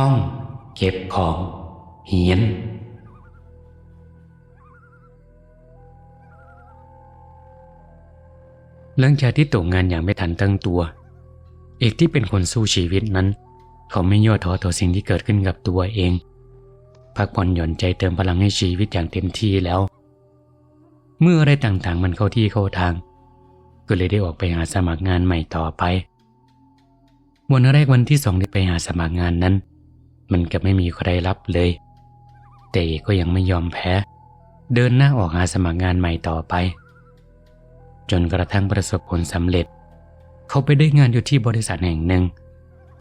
ห้อง เก็บของ เหียน หลังจากที่ตกงานอย่างไม่ทันตั้งตัว เอกที่เป็นคนสู้ชีวิตนั้น เขาไม่ย่อท้อต่อสิ่งที่เกิดขึ้นกับตัวเอง พักผ่อนหย่อนใจเติมพลังให้ชีวิตอย่างเต็มที่แล้ว เมื่ออะไรต่างๆ มันเข้าที่เข้าทาง ก็เลยได้ออกไปหาสมัครงานใหม่ต่อไปวันแรกวันที่สองที่ไปหาสมัครงานนั้น มันก็ไม่มีใครรับเลย แต่กก็ยังไม่ยอมแพ้ เดินหน้าออกหาสมัครงานใหม่ต่อไป จนกระทั่งประสบผลสำเร็จ เขาไปได้งานอยู่ที่บริษัทแห่งหนึ่ง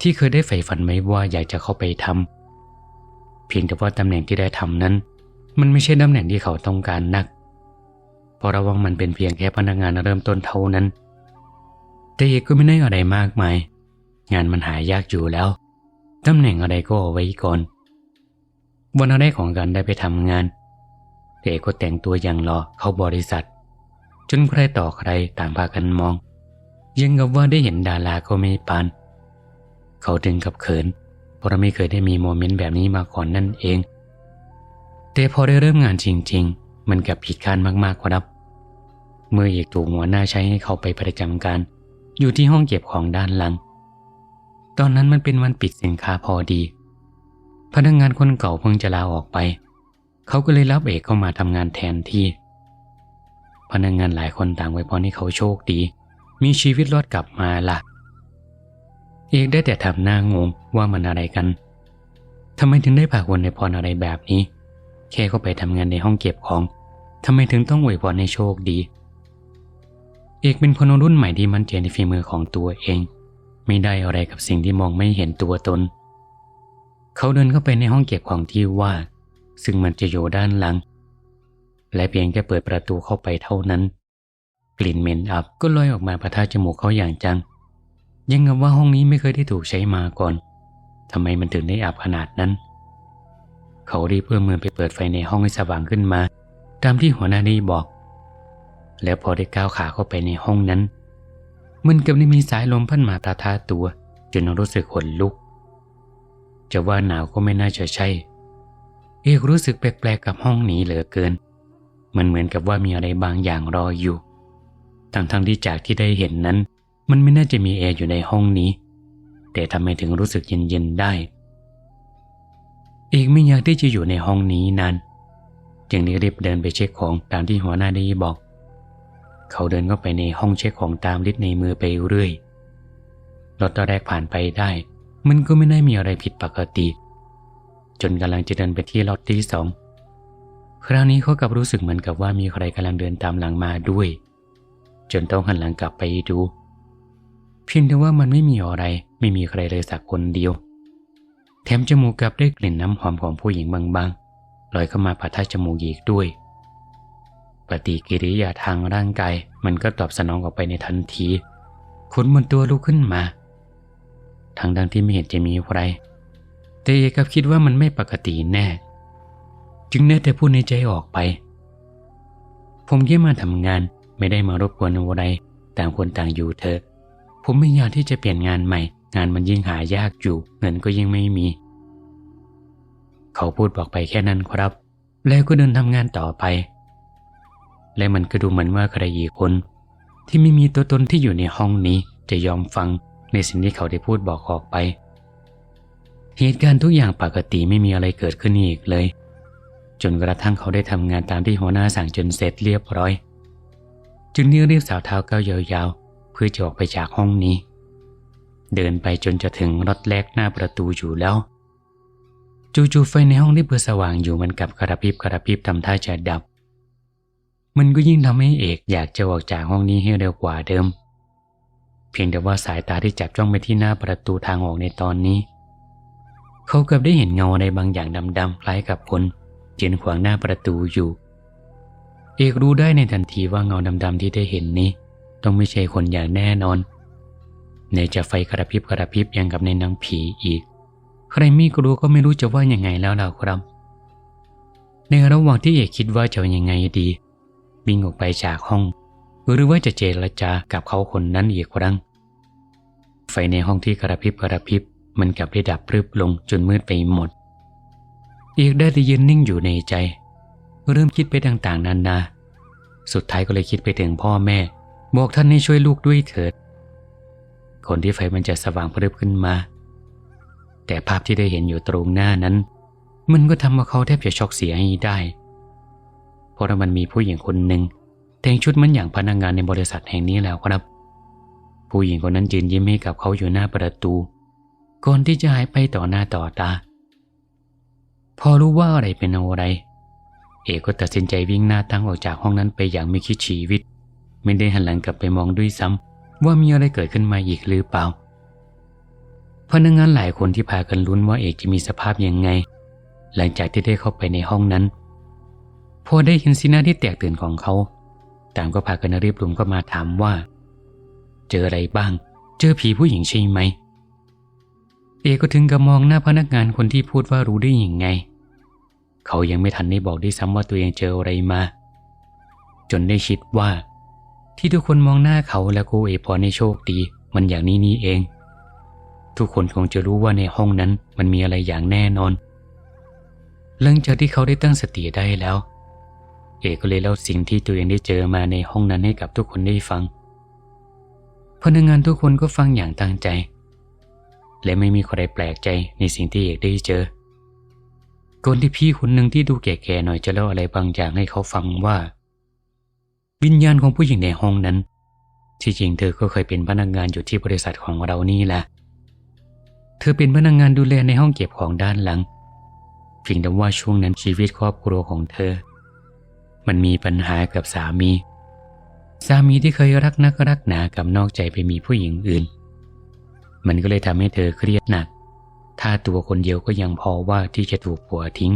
ที่เคยได้ใฝ่ฝันไว้ว่าอยากจะเข้าไปทำเพียงแต่ว่าตำแหน่งที่ได้ทำนั้น มันไม่ใช่ตำแหน่งที่เขาต้องการนักเพราะระวังมันเป็นเพียงแค่พนักงานเริ่มต้นเท่านั้น แต่เอกก็ไม่ได้อะไรมากมาย งานมันหายากอยู่แล้ว ตำแหน่งอะไรก็เอาไว้ก่อน วันแรกของการได้ไปทำงานเอกก็แต่งตัวอย่างรอเข้าบริษัท จนใครต่อใครต่างพากันมอง ยังกับว่าได้เห็นดาราก็ไม่ปาน เขาถึงกับเขิน เพราะไม่เคยได้มีโมเมนต์แบบนี้มาก่อนนั่นเอง แต่พอได้เริ่มงานจริง ๆ มันกับผิดคาดมากๆครับ เมื่อเอกถูกหัวหน้าใช้ให้เขาไปประจำการ อยู่ที่ห้องเก็บของด้านหลัง ตอนนั้นมันเป็นวันปิดสินค้าพอดี พนักงงานคนเก่าเพิ่งจะลาออกไป เขาก็เลยรับเอกเข้ามาทำงานแทนที่ พนักงงานหลายคนต่างไว้พรให้เขาโชคดี มีชีวิตรอดกลับมาละ่ะ เอกได้แต่ทำหน้างงว่ามันอะไรกันทำไมถึงได้ผากวนในพรอะไรแบบนี้ แค่เข้าไปทำงานในห้องเก็บของทำไมถึงต้องอวยพรในโชคดี เอกเป็นคนรุ่นใหม่ที่มั่นใจในฝีมือของตัวเอง ไม่ได้อะไรกับสิ่งที่มองไม่เห็นตัวตน เขาเดินเข้าไปในห้องเก็บของที่ว่า ซึ่งมันจะอยู่ด้านหลัง และเพียงแค่เปิดประตูเข้าไปเท่านั้น กลิ่นเหม็นอับก็ลอยออกมาประทะจมูกเขาอย่างจัง ยังกับว่าห้องนี้ไม่เคยได้ถูกใช้มาก่อนทำไมมันถึงได้อับขนาดนั้น เขารีบเพื่อมือไปเปิดไฟในห้องให้สว่างขึ้นมา ตามที่หัวหน้าได้บอก แล้วพอได้ก้าวขาเข้าไปในห้องนั้น มันกับได้มีสายลมพัดมาตาท้าตัว จนรู้สึกขนลุก จะว่าหนาวก็ไม่น่าจะใช่ เอกรู้สึกแปลกๆกับห้องนี้เหลือเกิน มันเหมือนกับว่ามีอะไรบางอย่างรออยู่ทั้งๆที่จากที่ได้เห็นนั้น มันไม่น่าจะมีแอร์อยู่ในห้องนี้ แต่ทำไมถึงรู้สึกเย็นๆได้ เอกไม่อยากที่จะอยู่ในห้องนี้นาน จึงได้รีบเดินไปเช็คของตามที่หัวหน้าได้บอก เขาเดินเข้าไปในห้องเช็คของตามลิสในมือไปเรื่อยรถตอนแรกผ่านไปได้ มันก็ไม่ได้มีอะไรผิดปกติ จนกำลังจะเดินไปที่ล็อตที่สองคราวนี้เขากลับรู้สึกเหมือนกับว่ามีใครกำลังเดินตามหลังมาด้วย จนต้องหันหลังกลับไปดู เพียงแต่ว่ามันไม่มีอะไร ไม่มีใครเลยสักคนเดียว แถมจมูกกลับได้กลิ่นน้ำหอมของผู้หญิงบางๆลอยเข้ามาผ่าทัจมูกอีกด้วย ปฏิกิริยาทางร่างกาย มันก็ตอบสนองออกไปในทันทีขนบนตัวลุกขึ้นมา ทั้งดังที่ไม่เห็นจะมีอะไรแต่เอกกับคิดว่ามันไม่ปกติแน่ จึงได้แต่พูดในใจออกไป ผมแค่มาทำงานไม่ได้มารบกวนอะไรต่างคนต่างอยู่เถอะ ผมไม่อยากที่จะเปลี่ยนงานใหม่ งานมันยิ่งหายากอยู่ เงินก็ยิ่งไม่มี เขาพูดบอกไปแค่นั้นครับ แล้วก็เดินทำงานต่อไป และมันก็ดูเหมือนว่าใครอีกคน ที่ไม่มีตัวตนที่อยู่ในห้องนี้จะยอมฟังในสิ่งที่เขาได้พูดบอกออกไป เหตุการณ์ทุกอย่างปกติไม่มีอะไรเกิดขึ้นอีกเลย จนกระทั่งเขาได้ทำงานตามที่หัวหน้าสั่งจนเสร็จเรียบร้อย จึงเรียรีบสาวเท้าก้าวยาวๆ เพื่อจะออกไปจากห้องนี้ เดินไปจนจะถึงรถแรกหน้าประตูอยู่แล้ว จู่ๆไฟในห้องที่เปิดสว่างอยู่มันกับกระพริบกระพริบทำท่าจะดับ มันก็ยิ่งทำให้เอกอยากจะออกจากห้องนี้ให้เร็วกว่าเดิม เพียงแต่ว่าสายตาที่จับจ้องไปที่หน้าประตูทางออกในตอนนี้ เขาเกือบได้เห็นเงาอะไรบางอย่างดำๆคล้ายกับคนยืนขวางหน้าประตูอยู่ เอกรู้ได้ในทันทีว่าเงาดำๆที่ได้เห็นนี้ ต้องไม่ใช่คนอย่างแน่นอนในจะไฟกระพริบกระพริบอย่างกับในหนังผีอีก ใครไม่กลัวก็ไม่รู้จะว่ายังไงแล้วล่ะครับ ในระหว่างที่เอกคิดว่าจะยังไงดี วิ่งออกไปจากห้อง หรือว่าจะเจรจากับเขาคนนั้นอีกครั้ง ไฟในห้องที่กระพริบกระพริบมันกลับได้ดับพรึบลงจนมืดไปหมดเอกได้แต่ยืนนิ่งอยู่ในใจ เริ่มคิดไปต่างๆนานา สุดท้ายก็เลยคิดไปถึงพ่อแม่ บอกท่านให้ช่วยลูกด้วยเถิด คนที่ไฟมันจะสว่างพรึบขึ้นมา แต่ภาพที่ได้เห็นอยู่ตรงหน้านั้น มันก็ทำให้เขาแทบจะช็อกเสียให้ได้ ราะมันมีผู้หญิงคนหนึ่งแต่งชุดเหมันอย่างพนักงงานในบริษัทแห่งนี้แล้วครับ ผู้หญิงคนนั้นยืนยิ้มให้กับเขาอยู่หน้าประตู ก่อนที่จะหายไปต่อหน้าต่อตา พอรู้ว่าอะไรเป็นอะไร เอกก็ตัดสินใจวิ่งหน้าตั้งออกจากห้องนั้นไปอย่างไม่คิดชีวิต ไม่ได้หันหลังกลับไปมองด้วยซ้ำว่ามีอะไรเกิดขึ้นมาอีกหรือเปล่าพนักงานหลายคนที่พากันลุ้นว่าเอกจะมีสภาพยังไง หลังจากที่ได้เข้าไปในห้องนั้น พอได้เห็นสีหน้าที่แตกตื่นของเขา ต่างก็พากันรีบรุมก็มาถามว่า เจออะไรบ้าง เจอผีผู้หญิงใช่ไหม เอกก็ถึงกับมองหน้าพนักงานคนที่พูดว่ารู้ได้ยังไง เขายังไม่ทันได้บอกได้ซ้ำว่าตัวเองเจออะไรมา จนได้คิดว่า ที่ทุกคนมองหน้าเขาและกูเอพอในโชคดี มันอย่างนี้นี่เอง ทุกคนคงจะรู้ว่าในห้องนั้นมันมีอะไรอย่างแน่นอน หลังจากที่เขาได้ตั้งสติได้แล้ว เอกก็เลยเล่าสิ่งที่ตัวเองได้เจอมาในห้องนั้นให้กับทุกคนได้ฟัง พนักงานทุกคนก็ฟังอย่างตั้งใจ และไม่มีใครแปลกใจในสิ่งที่เอกได้เจอก่อนที่พี่คนหนึ่งที่ดูแก่ๆหน่อยจะเล่าอะไรบางอย่างให้เขาฟังว่า วิญญาณของผู้หญิงในห้องนั้น ที่จริงเธอก็เคยเป็นพนักงานอยู่ที่บริษัทของเรานี่แหละเธอเป็นพนักงานดูแลในห้องเก็บของด้านหลังเพียงแต่ว่าช่วงนั้นชีวิตครอบครัวของเธอ มันมีปัญหากับสามี สามีที่เคยรักนักรักหนากับนอกใจไปมีผู้หญิงอื่น มันก็เลยทำให้เธอเครียดหนัก ถ้าตัวคนเดียวก็ยังพอว่าที่จะถูกผัวทิ้ง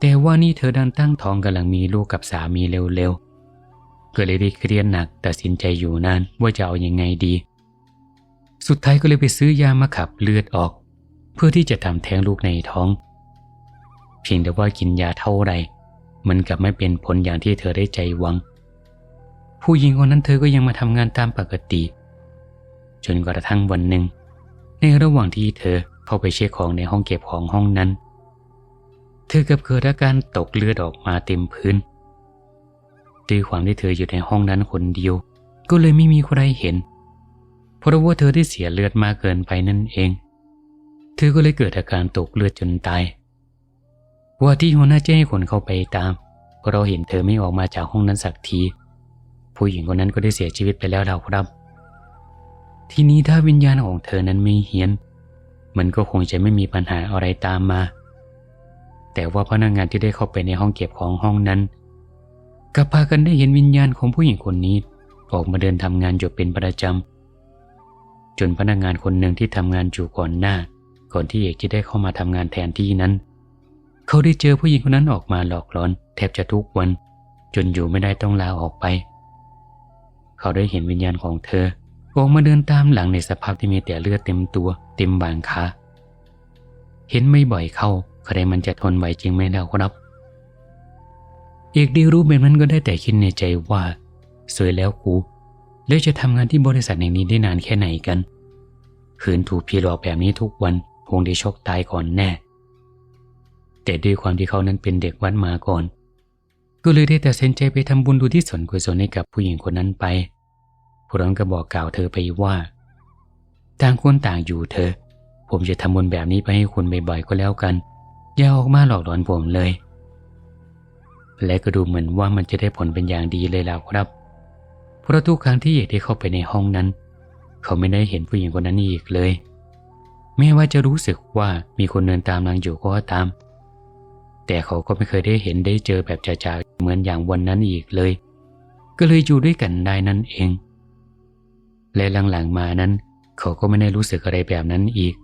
แต่ว่านี่เธอดันตั้งท้องกำลังมีลูกกับสามีเร็วๆก็เลยได้เครียดหนักตัดสินใจอยู่นานว่าจะเอาอยัางไงดี สุดท้ายก็เลยไปซื้อยามาขับเลือดออก เพื่อที่จะทำแท้งลูกในท้อง เพียงแต่ว่ากินยาเท่าไหร่ มันกลับไม่เป็นผลอย่างที่เธอได้ใจหวัง ผู้หญิงคนนั้นเธอก็ยังมาทำงานตามปกติ จนกระทั่งวันหนึ่ง ในระหว่างที่เธอเข้าไปเช็คของในห้องเก็บของห้องนั้น เธอกับเกิดอาการตกเลือดออกมาเต็มพื้นด้วยความที่เธออยู่ในห้องนั้นคนเดียว ก็เลยไม่มีใครเห็น เพราะว่าเธอได้เสียเลือดมากเกินไปนั่นเอง เธอก็เลยเกิดอาการตกเลือดจนตาย ว่าที่หัวหน้าแจ้ให้คนเข้าไปตามเพราเราเห็นเธอไม่ออกมาจากห้องนั้นสักที ผู้หญิงคนนั้นก็ได้เสียชีวิตไปแล้วเราครับ ทีนี้ถ้าวิญญาณของเธอนั้นไม่เฮียน มันก็คงจะไม่มีปัญหาอะไรตามมา แต่ว่าพนักงานที่ได้เข้าไปในห้องเก็บของห้องนั้นกลับพากันได้เห็นวิญญาณของผู้หญิงคนนี้ออกมาเดินทำงานอยู่เป็นประจำจนพนักงานคนหนึ่งที่ทำงานอยู่ก่อนหน้า ก่อนที่เอกจะได้เข้ามาทำงานแทนที่นั้น เขาได้เจอผู้หญิงคนนั้นออกมาหลอกหลอนแทบจะทุกวัน จนอยู่ไม่ได้ต้องลาออกไป เขาได้เห็นวิญญาณของเธอออกมาเดินตามหลังในสภาพที่มีแต่เลือดเต็มตัว เต็มบางขาเห็นไม่บ่อยเข้าใครมันจะทนไหวจริงไหมแล้วครับ เอกดีรู้แบบนั้นก็ได้แต่คิดในใจว่า สวยแล้วกูแล้วจะทำงานที่บริษัทแห่งนี้ได้นานแค่ไหนกัน คืนถูกพี่หลอกแบบนี้ทุกวันคงได้ชกตายก่อนแน่ แต่ด้วยความที่เขานั้นเป็นเด็กวัดมาก่อน ก็เลยได้แต่เซนใจไปทำบุญดูที่สนกุศลให้กับผู้หญิงคนนั้นไปพร้อมก็บอกกล่าวเธอไปว่า ต่างคนต่างอยู่เธอ ผมจะทำบุญแบบนี้ไปให้คุณบ่อยๆก็แล้วกัน อย่าออกมาหลอกหลอนผมเลย และก็ดูเหมือนว่ามันจะได้ผลเป็นอย่างดีเลยแล้วครับ เพราะทุกครั้งที่เอกได้เข้าไปในห้องนั้น เขาไม่ได้เห็นผู้หญิงคนนั้นอีกเลยแม้ว่าจะรู้สึกว่ามีคนเดินตามนางอยู่ก็ตาม แต่เขาก็ไม่เคยได้เห็นได้เจอแบบจ่าๆเหมือนอย่างวันนั้นอีกเลย ก็เลยอยู่ด้วยกันได้นั่นเอง และหลังๆมานั้น เขาก็ไม่ได้รู้สึกอะไรแบบนั้นอีก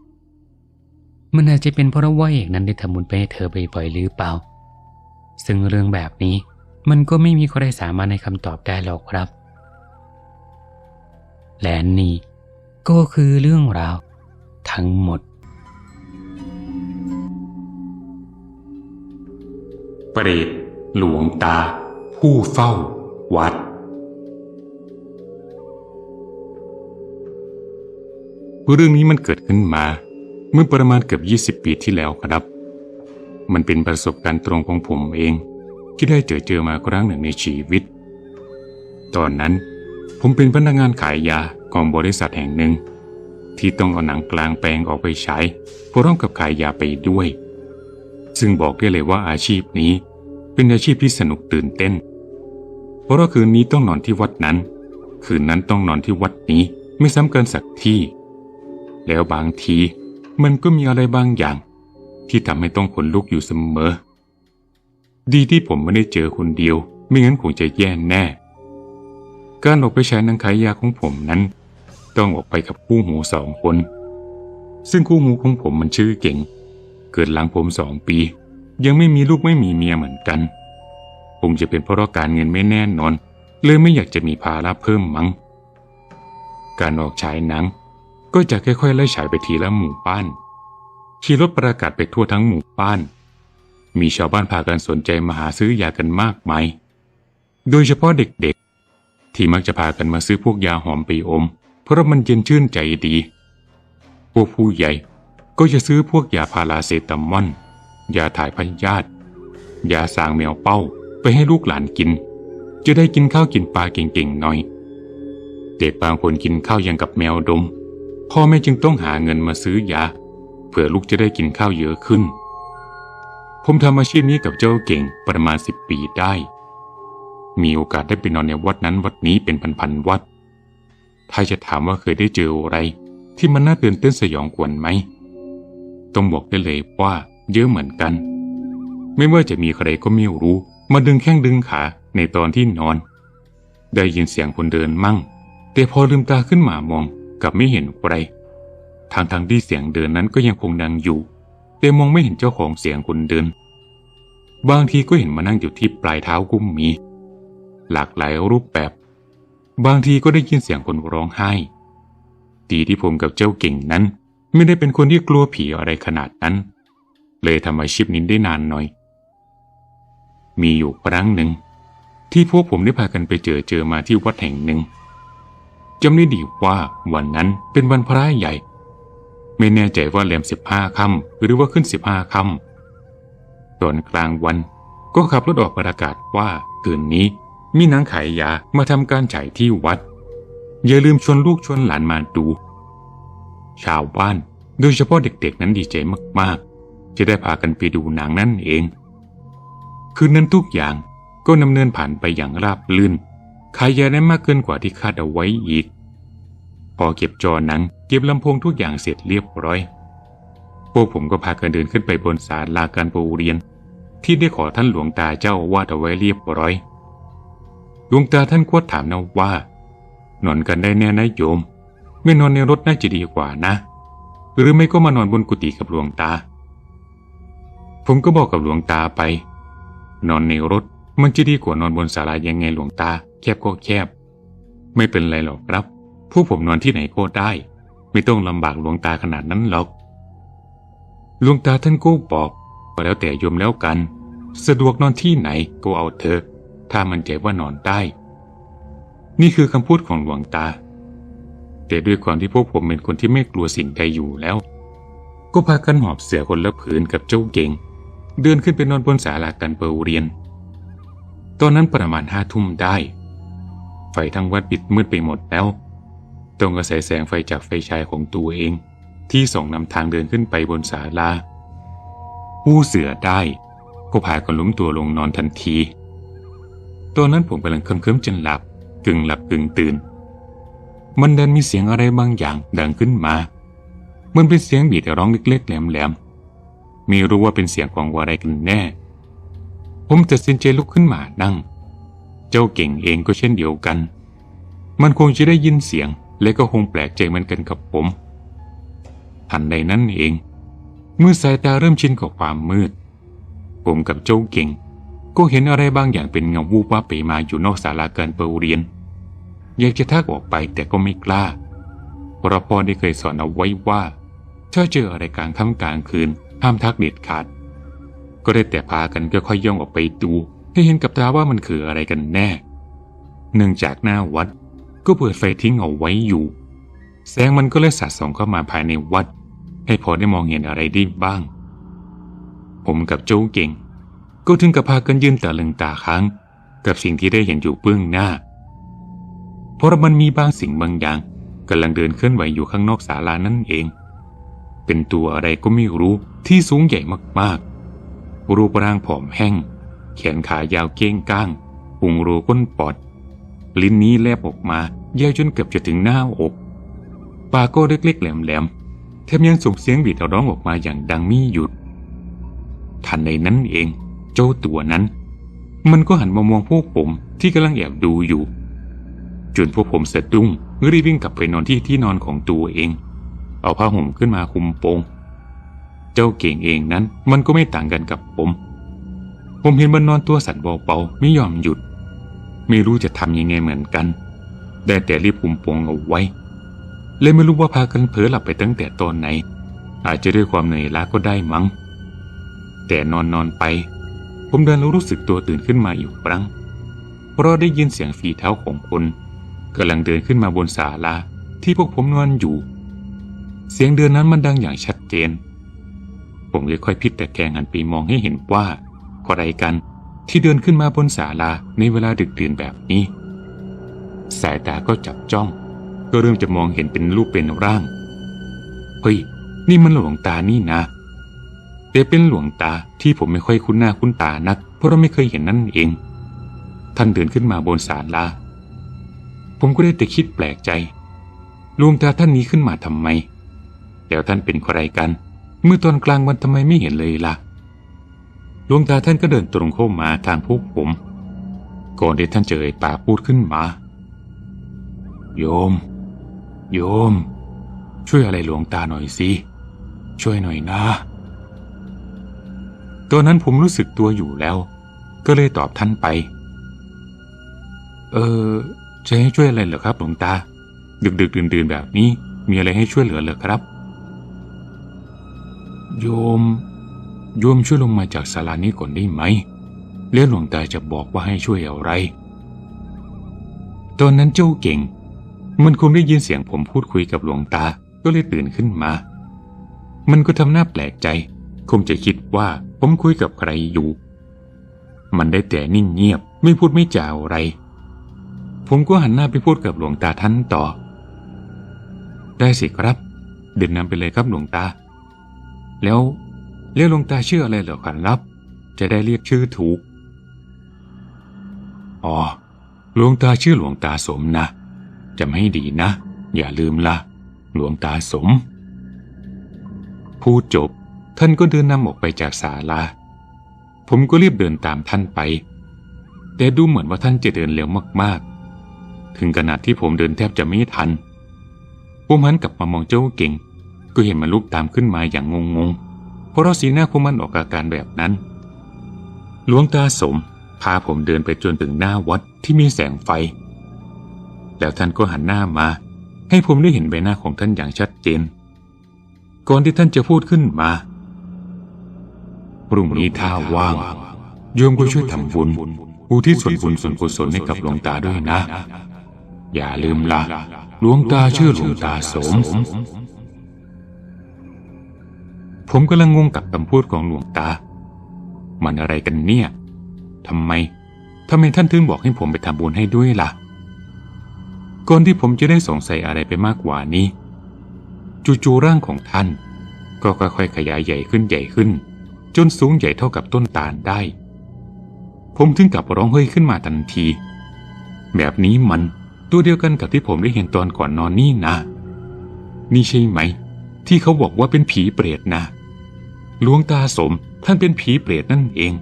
มันอาจจะเป็นเพราะว่าเอกนั้นได้ทำบุญไปให้เธอบ่อยๆหรือเปล่า ซึ่งเรื่องแบบนี้มันก็ไม่มีใครสามารถให้คำตอบได้หรอกครับ และนี่ก็คือเรื่องราวทั้งหมด เปรตหลวงตา ผู้เฝ้า วัด เรื่องนี้มันเกิดขึ้นมา เมื่อประมาณเกือบ 20 ปีที่แล้วครับ มันเป็นประสบการณ์ตรงของผมเอง ที่ได้เจอเจอมาครั้งหนึ่งในชีวิต ตอนนั้นผมเป็นพนักงานขายยาของบริษัทแห่งหนึ่ง ที่ต้องเอาหนังกลางแปลงออกไปใช้พร้อมกับขายยาไปด้วย ซึ่งบอกได้เลยว่าอาชีพนี้ เป็นอาชีพที่สนุกตื่นเต้น เพราะว่าคืนนี้ต้องนอนที่วัดนั้น คืนนั้นต้องนอนที่วัดนี้ไม่ซ้ำกันสักที่ แล้วบางทีมันก็มีอะไรบางอย่าง ที่ทำให้ต้องขนลุกอยู่เสมอ ดีที่ผมไม่ได้เจอคนเดียว ไม่งั้นคงจะแย่แน่ การออกไปใช้นังขายยาของผมนั้น ต้องออกไปกับคู่หูสองคน ซึ่งคู่หูของผมมันชื่อเก่ง เกิดหลังผมสองปี ยังไม่มีลูกไม่มีเมียเหมือนกัน คงจะเป็นเพราะการเงินไม่แน่นอน เลยไม่อยากจะมีภาระเพิ่มมั้ง การออกฉายหนัง ก็จะค่อยๆไล่ฉายไปทีละหมู่บ้านขี่รถประกาศไปทั่วทั้งหมู่บ้าน มีชาวบ้านพากันสนใจมาหาซื้อยากันมากมาย โดยเฉพาะเด็กๆ ที่มักจะพากันมาซื้อพวกยาหอมไปอม เพราะมันเย็นชื่นใจดี พวกผู้ใหญ่ ก็จะซื้อพวกยาพาราเซตามอลยาถ่ายพยาธิยาสางแมวเป้าไปให้ลูกหลานกิน จะได้กินข้าวกินปลาเก่งๆหน่อย เด็กบางคนกินข้าวยังกับแมวดม พ่อแม่จึงต้องหาเงินมาซื้อยา เพื่อลูกจะได้กินข้าวเยอะขึ้น ผมทำอาชีพนี้กับเจ้าเก่งประมาณสิบปีได้ มีโอกาสได้ไปนอนในวัดนั้นวัดนี้เป็นพันๆวัด ถ้าจะถามว่าเคยได้เจออะไร ที่มันน่าตื่นเต้นสยองขวัญไหม ต้องบอกได้เลยว่าเยอะเหมือนกัน ไม่ว่าจะมีใครก็ไม่รู้ มาดึงแข้งดึงขาในตอนที่นอน ได้ยินเสียงคนเดินมั่ง แต่พอลืมตาขึ้นมามองกลับไม่เห็นอะไรทางทางที่เสียงเดินนั้นก็ยังคงดังอยู่ แต่มองไม่เห็นเจ้าของเสียงคนเดิน บางทีก็เห็นมานั่งอยู่ที่ปลายเท้ากุ้มมี หลากหลายรูปแบบ บางทีก็ได้ยินเสียงคนร้องไห้ ดีที่ผมกับเจ้าเก่งนั้น ไม่ได้เป็นคนที่กลัวผีอะไรขนาดนั้น เลยทำอาชีพนี้ได้นานหน่อย มีอยู่ครั้งหนึ่ง ที่พวกผมได้พากันไปเจอเจอมาที่วัดแห่งหนึ่งจำได้ดีว่าวันนั้นเป็นวันพระใหญ่ ไม่แน่ใจว่าแรมสิบห้าค่ำหรือว่าขึ้นสิบห้าค่ำตอนกลางวันก็ขับรถออกประกาศว่าคืนนี้มีนางขายยามาทำการฉายที่วัด อย่าลืมชวนลูกชวนหลานมาดู ชาวบ้านโดยเฉพาะเด็กๆนั้นดีใจมากๆ จะได้พากันไปดูหนังนั่นเอง คืนนั้นทุกอย่างก็ดำเนินผ่านไปอย่างราบรื่นขายยาได้มากเกินกว่าที่คาดเอาไว้อีก พอเก็บจอหนัง เก็บลำโพงทุกอย่างเสร็จเรียบร้อย พวกผมก็พากันเดินขึ้นไปบนศาลาการประเรียน ที่ได้ขอท่านหลวงตาเจ้าอาวาดเอาไว้เรียบร้อย หลวงตาท่านก็ถามนะว่า นอนกันได้แน่นะโยม ไม่นอนในรถน่าจะดีกว่านะ หรือไม่ก็มานอนบนกุฏิกับหลวงตา ผมก็บอกกับหลวงตาไป นอนในรถมันจะดีกว่านอนบนศาลายังไงหลวงตา แคบก็แคบ ไม่เป็นไรหรอกครับพวกผมนอนที่ไหนก็ได้ ไม่ต้องลำบากหลวงตาขนาดนั้นหรอกหลวงตาท่านก็บอกก็แล้วแต่โยมแล้วกัน สะดวกนอนที่ไหนก็เอาเถอะ ถ้ามันใจว่านอนได้ นี่คือคำพูดของหลวงตา แต่ด้วยความที่พวกผมเป็นคนที่ไม่กลัวสิ่งใดอยู่แล้ว ก็พากันหอบเสือคนละผืนกับเจ้าเก่ง เดินขึ้นไปนอนบนศาลาการเปรเรียน ตอนนั้นประมาณห้าทุ่มได้ ไฟทั้งวัดปิดมืดไปหมดแล้ว ต้องอาศัยแสงไฟจากไฟฉายของตัวเอง ที่ส่องนำทางเดินขึ้นไปบนศาลาผู้เสือได้ ก็พากันล้มตัวลงนอนทันทีตอนนั้นผมกำลังเคลิ้มๆจนหลับกึ่งหลับกึ่งตื่น มันดันมีเสียงอะไรบางอย่างดังขึ้นมา มันเป็นเสียงบีดร้องเล็กๆแหลมๆไม่รู้ว่าเป็นเสียงของอะไรกันแน่ ผมตัดสินใจลุกขึ้นมานั่ง เจ้าเก่งเองก็เช่นเดียวกัน มันคงจะได้ยินเสียง และก็คงแปลกใจเหมือนกันกับผม ทันใดนั้นเองเมื่อสายตาเริ่มชินกับความมืด ผมกับเจ้าเก่ง ก็เห็นอะไรบางอย่างเป็นเงาวูบว่าบไปมาอยู่นอกศาลาการประเรียน อยากจะทักออกไปแต่ก็ไม่กล้าเพราะพ่อได้เคยสอนเอาไว้ว่าถ้าเจออะไรกลางค่ำกลางคืนห้ามทักเด็ดขาด ก็ได้แต่พากันก็ค่อยย่องออกไปดูให้เห็นกับตาว่ามันคืออะไรกันแน่ เนื่องจากหน้าวัดก็เปิดไฟทิ้งเอาไว้อยู่ แสงมันก็เลยสาดส่องเข้ามาภายในวัด ให้พอได้มองเห็นอะไรได้บ้าง ผมกับโจ้เก่ง ก็ถึงกับพากันยืนตาลึงตาค้าง กับสิ่งที่ได้เห็นอยู่เบื้องหน้า เพราะมันมีบางสิ่งบางอย่างกำลังเดินเคลื่อนไหวอยู่ข้างนอกศาลานั่นเอง เป็นตัวอะไรก็ไม่รู้ที่สูงใหญ่มากๆ รูปร่างผอมแห้ง แขนขายาวเก้งก้างพุงโรก้นปอด ลิ้นนี้แลบออกมายาวจนเกือบจะถึงหน้าอก ปากก็เล็กๆแหลมๆแถมยังส่งเสียงบีดร้องออกมาอย่างดังไม่หยุด ทันในนั้นเอง เจ้าตัวนั้น มันก็หันมามองพวกผมที่กำลังแอบดูอยู่ จนพวกผมสะดุ้งรีบวิ่งกลับไปนอนที่ที่นอนของตัวเอง เอาผ้าห่มขึ้นมาคุมโปง เจ้าเก่งเองนั้นมันก็ไม่ต่างกันกับผม ผมเห็นมันนอนตัวสั่นเบาๆไม่ยอมหยุด ไม่รู้จะทำยังไงเหมือนกัน ได้แต่รีบคุมโปงเอาไว้ เลยไม่รู้ว่าพากันเผลอหลับไปตั้งแต่ตอนไหน อาจจะด้วยความเหนื่อยล้าก็ได้มั้ง แต่นอนนอนไป ผมเดินแล้รู้สึกตัวตื่นขึ้นมาอีกครั้ง เพราะได้ยินเสียงฝีเท้าของคน กำลังเดินขึ้นมาบนศาลาที่พวกผมนอนอยู่ เสียงเดินนั้นมันดังอย่างชัดเจน ผมเลยค่อยพลิกแต่แกงหันไปมองให้เห็นว่าใครกันที่เดินขึ้นมาบนศาลาในเวลาดึกดื่นแบบนี้ สายตาก็จับจ้อง ก็เริ่มจะมองเห็นเป็นรูปเป็นร่าง เฮ้ย นี่มันหลวงตานี่นะแต่เป็นหลวงตาที่ผมไม่ค่อยคุ้นหน้าคุ้นตานัก เพราะเราไม่เคยเห็นนั่นเอง ท่านเดินขึ้นมาบนศาลา ผมก็ได้แต่คิดแปลกใจหลวงตาท่านนี้ขึ้นมาทำไม แล้วท่านเป็นใครกัน เมื่อตอนกลางวันทำไมไม่เห็นเลยล่ะหลวงตาท่านก็เดินตรงเข้ามาทางพวกผม ก่อนที่ท่านจะเอ่ยปากพูดขึ้นมา โยม โยม ช่วยอะไรหลวงตาหน่อยสิ ช่วยหน่อยนะตอนนั้นผมรู้สึกตัวอยู่แล้ว ก็เลยตอบท่านไป เออ จะให้ช่วยอะไรเหรอครับหลวงตา ดึกดึกดื่นดื่นๆแบบนี้มีอะไรให้ช่วยเหลือเหรอครับ โยม โยมช่วยลงมาจากศาลานี้ก่อนได้ไหมแล้วหลวงตาจะบอกว่าให้ช่วยอะไร ตอนนั้นเจ้าเก่ง มันคงได้ยินเสียงผมพูดคุยกับหลวงตาก็เลยตื่นขึ้นมา มันก็ทำหน้าแปลกใจ คงจะคิดว่าผมคุยกับใครอยู่ มันได้แต่นิ่งเงียบไม่พูดไม่จาอะไร ผมก็หันหน้าไปพูดกับหลวงตาท่านต่อ ได้สิครับ เดินนำไปเลยครับหลวงตา แล้วเรียกหลวงตาชื่ออะไรเหรอครับ จะได้เรียกชื่อถูก อ๋อ หลวงตาชื่อหลวงตาสมนะจำให้ดีนะ อย่าลืมละหลวงตาสม พูดจบ ท่านก็เดินนำออกไปจากศาลา ผมก็รีบเดินตามท่านไป แต่ดูเหมือนว่าท่านจะเดินเร็วมากๆ ถึงขนาดที่ผมเดินแทบจะไม่ทันผมหันกลับมามองเจ้าเก่ง ก็เห็นมันลุกตามขึ้นมาอย่างงงๆเพราะสีหน้าของมันออกอาการแบบนั้น หลวงตาสม พาผมเดินไปจนถึงหน้าวัดที่มีแสงไฟ แล้วท่านก็หันหน้ามา ให้ผมได้เห็นใบหน้าของท่านอย่างชัดเจน ก่อนที่ท่านจะพูดขึ้นมาพรุ่งนี้ถ้าว่างโยมก็ช่วยทำบุญอุทิศส่วนบุญส่วนกุศลให้กับหลวงตาด้วยนะ อย่าลืมละหลวงตาชื่อหลวงตาสม ผมกำลังงงกับคำพูดของหลวงตา มันอะไรกันเนี่ยทำไมทำไมท่านถึงบอกให้ผมไปทำบุญให้ด้วยล่ะ ก่อนที่ผมจะได้สงสัยอะไรไปมากกว่านี้ จู่ๆร่างของท่าน ก็ค่อยๆขยายใหญ่ขึ้นใหญ่ขึ้น จนสูงใหญ่เท่ากับต้นตาลได้ ผมถึงกับร้องเฮ้ยขึ้นมาทันที แบบนี้มัน ตัวเดียวกันกับที่ผมได้เห็นตอนก่อนนอนนี่นะ นี่ใช่ไหม ที่เขาบอกว่าเป็นผีเปรตนะหลวงตาสมท่านเป็นผีเปรตนั่นเอง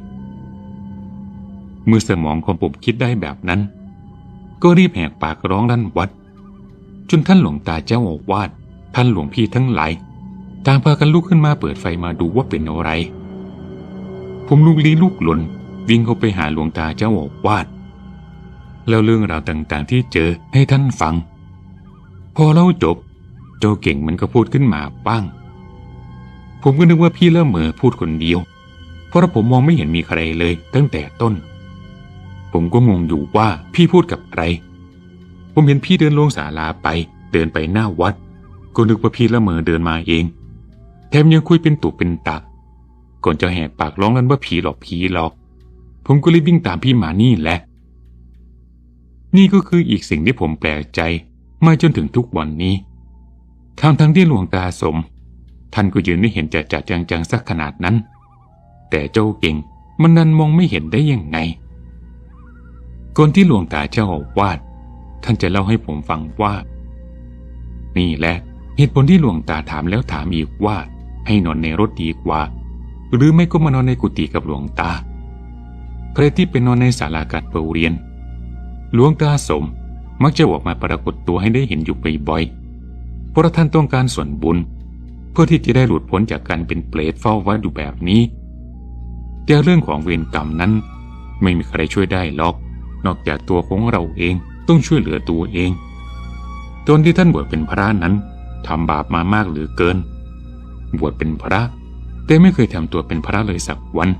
เมื่อสมองของผมคิดได้แบบนั้น ก็รีบแหกปากร้องลั่นวัด จนท่านหลวงตาเจ้าอาวาสท่านหลวงพี่ทั้งหลายต่างพากันลุกขึ้นมาเปิดไฟมาดูว่าเป็นอะไร ผมลุกลี้ลุกหลนวิ่งเข้าไปหาหลวงตาเจ้าอาวาส แล้วเรื่องราวต่างๆ ที่เจอให้ท่านฟัง พอเล่าจบเจ้าเก่งมันก็พูดขึ้นมาบ้างผมก็นึกว่าพี่เริ่มเหมอพูดคนเดียว เพราะผมมองไม่เห็นมีใครเลยตั้งแต่ต้น ผมก็งงอยู่ว่าพี่พูดกับใคร ผมเห็นพี่เดินลงศาลาไป เดินไปหน้าวัด ก็นึกว่าพี่ละเมอเดินมาเอง แถมยังคุยเป็นตุเป็นตะก่อนจะแหกปากร้องกันว่าผีหลอกผีหลอก ผมก็เลยวิ่งตามพี่มานี่แหละ นี่ก็คืออีกสิ่งที่ผมแปลกใจมาจนถึงทุกวันนี้ทั้งทั้งที่หลวงตาสม ท่านก็ยืนไม่เห็นจะจัดจังๆสักขนาดนั้น แต่เจ้าเก่งมันนันมองไม่เห็นได้ยังไงก่อนที่หลวงตาเจ้าอาวาดท่านจะเล่าให้ผมฟังว่า นี่แหละเหตุผลที่หลวงตาถามแล้วถามอีกว่า ให้นอนในรถดีกว่า หรือไม่ก็มานอนในกุฏิกับหลวงตา ใครที่เป็นนอนในศาลาการประเรียน หลวงตาสมมักจะออกมาปรากฏตัวให้ได้เห็นอยู่บ่อยๆเพราะท่านต้องการส่วนบุญ เพื่อที่จะได้หลุดพ้นจากการเป็นเปรตเฝ้าวัดอยู่แบบนี้ แต่เรื่องของเวรกรรมนั้น ไม่มีใครช่วยได้หรอก นอกจากตัวของเราเองต้องช่วยเหลือตัวเองตอนที่ท่านบวชเป็นพระนั้นทำบาปมามากเหลือเกิน บวชเป็นพระ แต่ไม่เคยทำตัวเป็นพระเลยสักวัน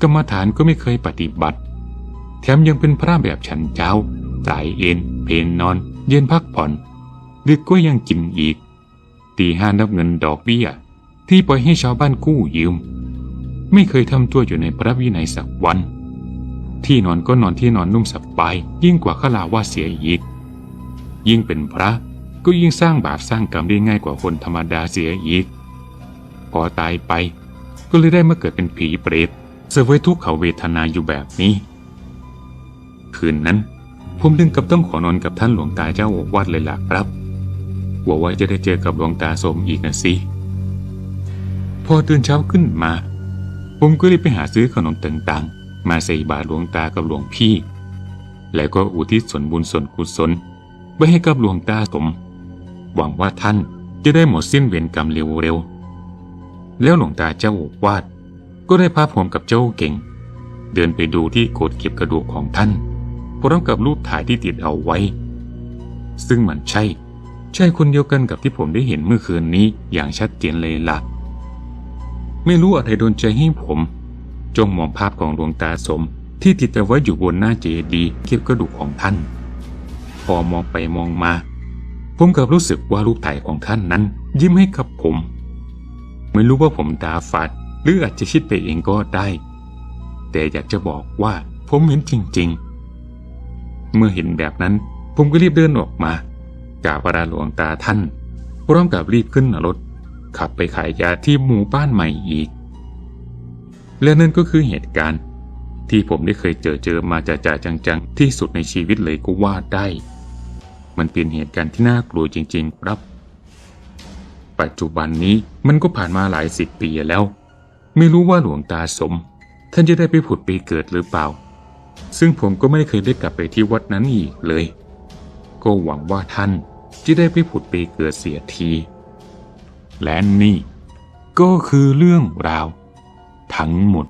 กรรมฐานก็ไม่เคยปฏิบัติ แถมยังเป็นพระแบบฉันเจ้า สายเอ็น เพนนอน เย็นพักผ่อนดึกก็ยังกินอีก ตีห้านับเงินดอกเบี้ย ที่ปล่อยให้ชาวบ้านกู้ยืม ไม่เคยทำตัวอยู่ในพระวินัยสักวัน ที่นอนก็นอนที่นอนนุ่มสบาย ยิ่งกว่าขลาว่าเสียอีก ยิ่งเป็นพระก็ยิ่งสร้างบาปสร้างกรรมได้ง่ายกว่าคนธรรมดาเสียอีก พอตายไป ก็เลยได้มาเกิดเป็นผีเปรตเสวยทุกขเวทนาอยู่แบบนี้ คืนนั้น ผมถึงกับต้องขอนอนกับท่านหลวงตาเจ้าอาวาสเลยล่ะครับหวังว่าจะได้เจอกับหลวงตาสมอีกนะสิพอตื่นเช้าขึ้นมา ผมก็รีบไปหาซื้อขนมต่างๆ มาใส่บาตรหลวงตากับหลวงพี่ แล้วก็อุทิศส่วนบุญส่วนกุศลไว้ให้กับหลวงตาสม หวังว่าท่านจะได้หมดสิ้นเวรกรรมเร็วๆ แล้วหลวงตาเจ้าอาวาดก็ได้พาผมกับเจ้าเก่ง เดินไปดูที่โกดเก็บกระดูกของท่าน พร้อมกับรูปถ่ายที่ติดเอาไว้ ซึ่งมันใช่ ใช่คนเดียวกันกับที่ผมได้เห็นเมื่อคืนนี้อย่างชัดเจนเลยละ่ะ ไม่รู้อะไรโดนใจให้ผม จงมองภาพของดวงตาสมที่ติดเอาไว้อยู่บนหน้าเจดีย์เก็บกระดูกของท่าน พอมองไปมองมา ผมกับรู้สึกว่ารูปถ่ายของท่านนั้น ยิ้มให้กับผม ไม่รู้ว่าผมตาฝาดหรืออาจจะคิดไปเองก็ได้ แต่อยากจะบอกว่าผมเห็นจริง ๆ เมื่อเห็นแบบนั้น ผมก็รีบเดินออกมากราบพระหลวงตาท่านพร้อมกับรีบขึ้นรถ ขับไปขายยาที่หมู่บ้านใหม่อีก และนั่นก็คือเหตุการณ์ ที่ผมได้เคยเจอเจอมาจ่าจ่าจังๆ ที่สุดในชีวิตเลยก็ว่าได้ มันเป็นเหตุการณ์ที่น่ากลัวจริง ๆ ครับ ปัจจุบันนี้มันก็ผ่านมาหลายสิบปีแล้ว ไม่รู้ว่าหลวงตาสม ท่านจะได้ไปผุดไปเกิดหรือเปล่า ซึ่งผมก็ไม่ได้เคยได้กลับไปที่วัดนั้นอีกเลย ก็หวังว่าท่านจะได้ไปผุดไปเกิดเสียที และนี่ก็คือเรื่องราว ทั้งหมด